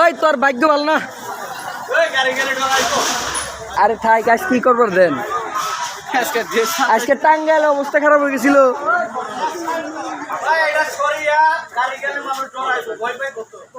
ওই তোর ভাগ্য ভালো না? আরে থাই আজ কি করবার দেন? আজকে টাঙ্গাইল অবস্থা খারাপ হয়ে গেছিল।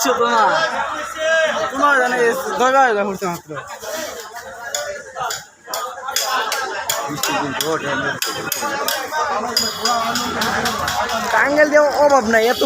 কিচ্ছু তো না তোমার জানে দরকার ঘুরতে মাত্র? টাঙ্গেল দিয়ে অভাব নাই এত